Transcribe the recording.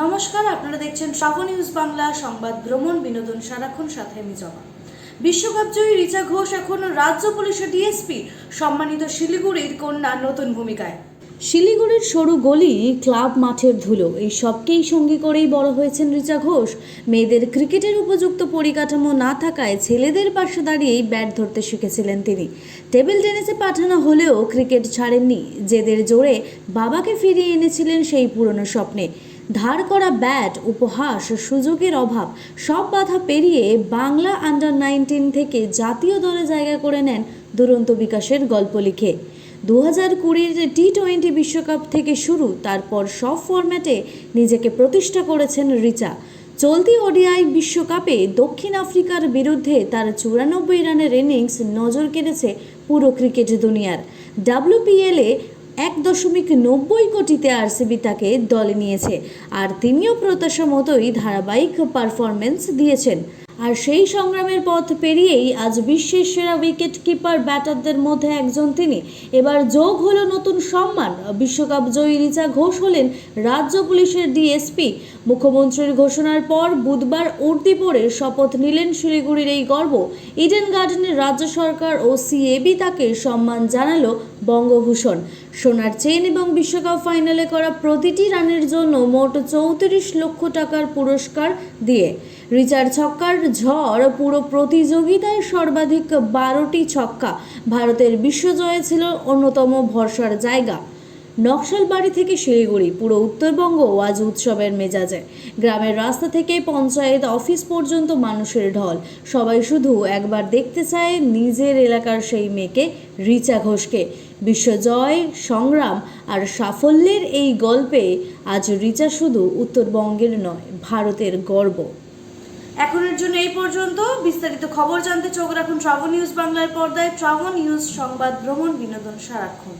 নমস্কার, আপনারা দেখছেন শ্রাবণ নিউজ বাংলা, সংবাদ ভ্রমণ, বিনোদন সারাক্ষণ সাথে আমি জমা। বিশ্বকাপ জয়ী রিচা ঘোষ এখন রাজ্য পুলিশের ডিএসপি সম্মানিত শিলিগুড়ির কন্যা নতুন ভূমিকায়। শিলিগুড়ির সরু গলি, ক্লাব মাঠের ধুলো, এই সবকেই সঙ্গী করেই বড় হয়েছেন রিচা ঘোষ। মেয়েদের ক্রিকেটের উপযুক্ত পরিকাঠামো না থাকায় ছেলেদের পাশে দাঁড়িয়েই ব্যাট ধরতে শিখেছিলেন তিনি। টেবিল টেনিসে পাঠানো হলেও ক্রিকেট ছাড়েননি। জেদের জোরে বাবাকে ফিরিয়ে এনেছিলেন সেই পুরনো স্বপ্নে। ধার করা ব্যাট, উপহাস, সুযোগের অভাব, সব বাধা পেরিয়ে বাংলা আন্ডার নাইনটিন থেকে জাতীয় দলে জায়গা করে নেন দুরন্ত বিকাশের গল্প লিখে। দু হাজার কুড়ির টি টোয়েন্টি বিশ্বকাপ থেকে শুরু, তারপর সব ফরম্যাটে নিজেকে প্রতিষ্ঠা করেছেন রিচা। চলতি ওডিআই বিশ্বকাপে দক্ষিণ আফ্রিকার বিরুদ্ধে তার চুরানব্বই রানের ইনিংস নজর কেড়েছে পুরো ক্রিকেট দুনিয়ার। ডাব্লিউপিএলে এক দশমিক নব্বই কোটিতে আরসিবি তাকে দলে নিয়েছে, আর তিনিও প্রত্যাশা মতোই ধারাবাহিক পারফরমেন্স দিয়েছেন। আর সেই সংগ্রামের পথ পেরিয়েই আজ বিশ্বের সেরা উইকেট কিপার ব্যাটারদের মধ্যে একজন তিনি। এবার যোগ হলো নতুন সম্মান। বিশ্বকাপ জয়ী রিচা ঘোষ হলেন রাজ্য পুলিশের ডিএসপি মুখ্যমন্ত্রীর ঘোষণার পর বুধবার উর্দি পরে শপথ নিলেন শিলিগুড়ির এই গর্ব। ইডেন গার্ডেনের রাজ্য সরকার ও সিএবি তাকে সম্মান জানালো বঙ্গভূষণ। সোনার চেন এবং বিশ্বকাপ ফাইনালে করা প্রতিটি রানের জন্য মোট চৌত্রিশ লক্ষ টাকার পুরস্কার দিয়ে। রিচার্ড ছক্কার ঝড় পুরো প্রতিযোগিতায় সর্বাধিক বারোটি ছক্কা ভারতের বিশ্বজয়ে ছিল অন্যতম ভরসার জায়গা। নকশালবাড়ি থেকে শিলিগুড়ি, পুরো উত্তরবঙ্গ আজ উৎসবের মেজাজে। গ্রামের রাস্তা থেকে পঞ্চায়েত অফিস পর্যন্ত মানুষের ঢল। সবাই শুধু একবার দেখতে চায় নিজের এলাকার সেই মেয়েকে, রিচা ঘোষকে। বিশ্বজয়, সংগ্রাম আর সাফল্যের এই গল্পে আজ রিচা শুধু উত্তরবঙ্গের নয়, ভারতের গর্ব। এখনের জন্য এই পর্যন্ত। বিস্তারিত খবর জানতে চোখ রাখুন ট্রাভেল নিউজ বাংলার পর্দায়। ট্রাভেল নিউজ সংবাদ, ভ্রমণ, বিনোদন, সারাক্ষণ।